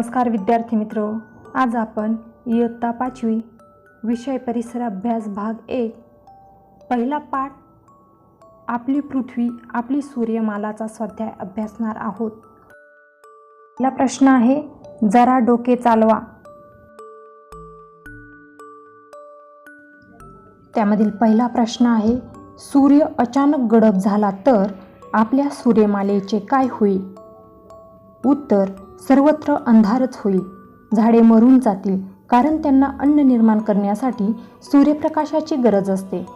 नमस्कार विद्यार्थी मित्र आज आपण इयत्ता पाचवी विषय परिसर अभ्यास भाग एक. पहिला पाठ आपली पृथ्वी आपली सूर्यमालाचा स्वाध्याय अभ्यासणार आहोत. पहिला प्रश्न आहे जरा डोके चालवा. त्यामधील पहिला प्रश्न आहे सूर्य अचानक गडप झाला तर आपल्या सूर्यमालेचे काय होईल? उत्तर सर्वत्र अंधारच होईल. झाडे मरून जातील कारण त्यांना अन्न निर्माण करण्यासाठी सूर्यप्रकाशाची गरज असते.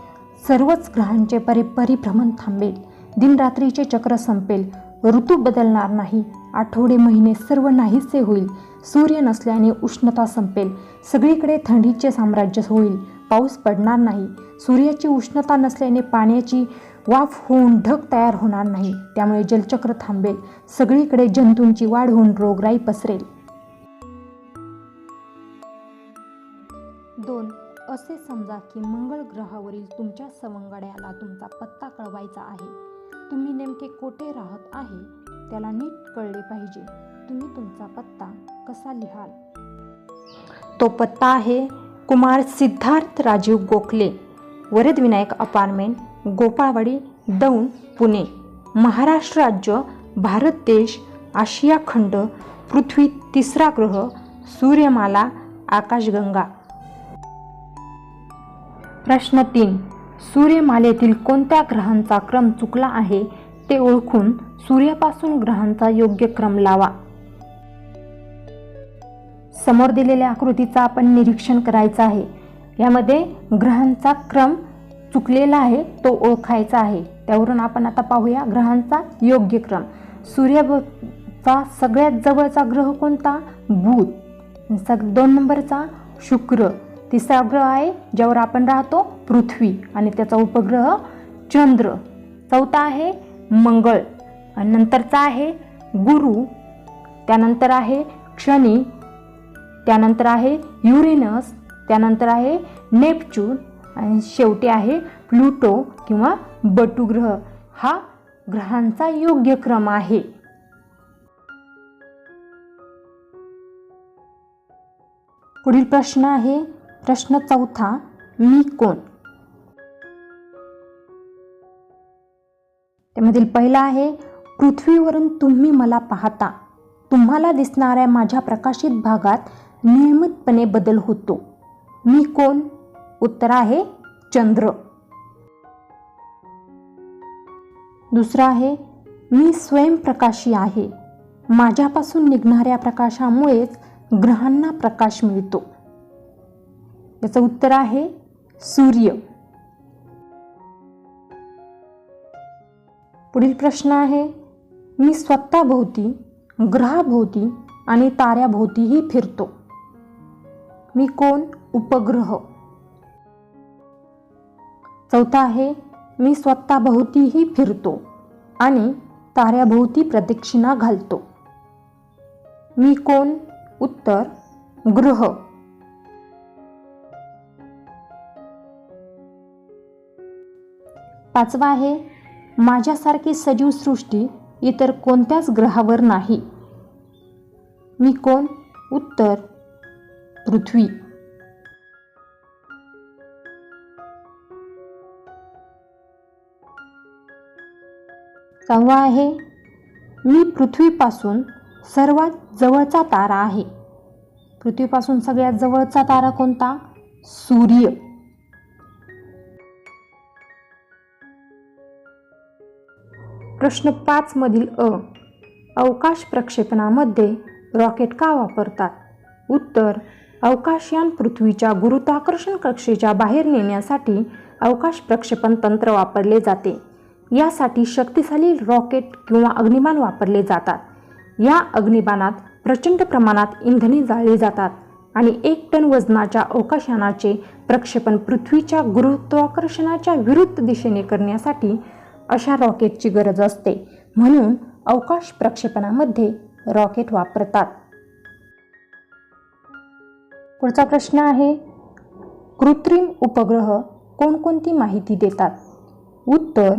सर्वच ग्रहांचे परि परिभ्रमण थांबेल. दिनरात्रीचे चक्र संपेल. ऋतू बदलणार नाही. आठवडे महिने सर्व नाहीसे होईल. सूर्य नसल्याने उष्णता संपेल. सगळीकडे थंडीचे साम्राज्य होईल. पाऊस पडणार नाही. सूर्याची उष्णता नसल्याने पाण्याची वाफ होऊन ढग तयार होणार नाही. त्यामुळे जलचक्र थांबेल. सगळीकडे जंतूंची वाढ होऊन रोगराई पसरेल. दोन. असे समजा की मंगळ ग्रहावरील तुमच्या सवंगड्याला तुमचा पत्ता कळवायचा आहे. तुम्ही नेमके कोठे राहत आहे? त्याला नीट कळले पाहिजे. तुम्ही तुमचा पत्ता कसा लिहाल? तो पत्ता आहे कुमार सिद्धार्थ राजीव गोखले वरदविनायक अपार्टमेंट गोपाळवाडी दौंड पुणे. महाराष्ट्र राज्य भारत देश आशिया खंड पृथ्वी तिसरा ग्रह सूर्यमाला आकाशगंगा. प्रश्न तीन. सूर्यमालेतील कोणत्या ग्रहांचा क्रम चुकला आहे ते ओळखून सूर्यापासून ग्रहांचा योग्य क्रम लावा. समोर दिलेल्या आकृतीचा आपण निरीक्षण करायचं आहे. यामध्ये ग्रहांचा क्रम चुकलेला आहे तो ओळखायचा आहे. त्यावरून आपण आता पाहूया ग्रहांचा योग्य क्रम. सूर्याचा सगळ्यात जवळचा ग्रह कोणता? बुध. सग दोन नंबरचा शुक्र. तिसरा ग्रह आहे ज्यावर आपण राहतो पृथ्वी आणि त्याचा उपग्रह चंद्र. चौथा आहे मंगळ. आणि नंतरचा आहे गुरु. त्यानंतर आहे शनी. त्यानंतर आहे युरेनस. त्यानंतर आहे नेपच्यून. आणि शेवटी आहे प्लुटो किंवा बटू ग्रह हा ग्रहांचा योग्य क्रम आहे. पुढील प्रश्न आहे प्रश्न चौथा मी कोण? त्यामधील पहिला आहे पृथ्वीवरून तुम्ही मला पाहता. तुम्हाला दिसणाऱ्या माझ्या प्रकाशित भागात नियमितपणे बदल होतो. मी कोण? उत्तर आहे चंद्र. दुसरा आहे मी स्वयंप्रकाशी आहे. माझ्यापासून निघणाऱ्या प्रकाशामुळेच ग्रहांना प्रकाश मिळतो. याचं उत्तर आहे सूर्य. पुढील प्रश्न आहे मी स्वतःभोवती ग्रहाभोवती आणि ताऱ्याभोवतीही फिरतो. मी कोण? उपग्रह. चौथा आहे मी स्वतःभोवतीही फिरतो आणि ताऱ्याभोवती प्रदक्षिणा घालतो. मी कोण? उत्तर ग्रह पाचवा आहे माझ्यासारखी सजीव सृष्टी इतर कोणत्याच ग्रहावर नाही. मी कोण? उत्तर पृथ्वी. सहावा आहे. मी पृथ्वीपासून सर्वात जवळचा तारा आहे. पृथ्वीपासून सगळ्यात जवळचा तारा कोणता? सूर्य. प्रश्न पाच मधील अ. अवकाश प्रक्षेपणामध्ये रॉकेट का वापरतात? उत्तर अवकाशयान पृथ्वीच्या गुरुत्वाकर्षण कक्षेच्या बाहेर नेण्यासाठी अवकाश प्रक्षेपण तंत्र वापरले जाते. यासाठी शक्तिशाली रॉकेट किंवा अग्निबाण वापरले जातात. या अग्निबाणात प्रचंड प्रमाणात इंधने जाळली जातात आणि एक टन वजनाच्या अवकाशयानाचे प्रक्षेपण पृथ्वीच्या गुरुत्वाकर्षणाच्या विरुद्ध दिशेने करण्यासाठी अशा रॉकेटची गरज असते. म्हणून अवकाश प्रक्षेपणामध्ये रॉकेट वापरतात. पुढचा प्रश्न आहे कृत्रिम उपग्रह कोणकोणती माहिती देतात? उत्तर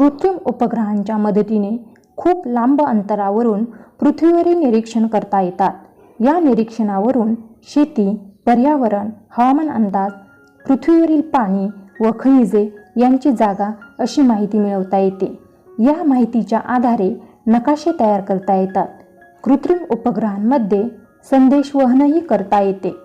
कृत्रिम उपग्रहांच्या मदतीने खूप लांब अंतरावरून पृथ्वीवरील निरीक्षण करता येतात. या निरीक्षणावरून शेती पर्यावरण हवामान अंदाज पृथ्वीवरील पाणी व खनिजे यांची जागा अशी माहिती मिळवता येते. या माहितीच्या आधारे नकाशे तयार करता येतात. कृत्रिम उपग्रहांमध्ये संदेशवहनही करता येते.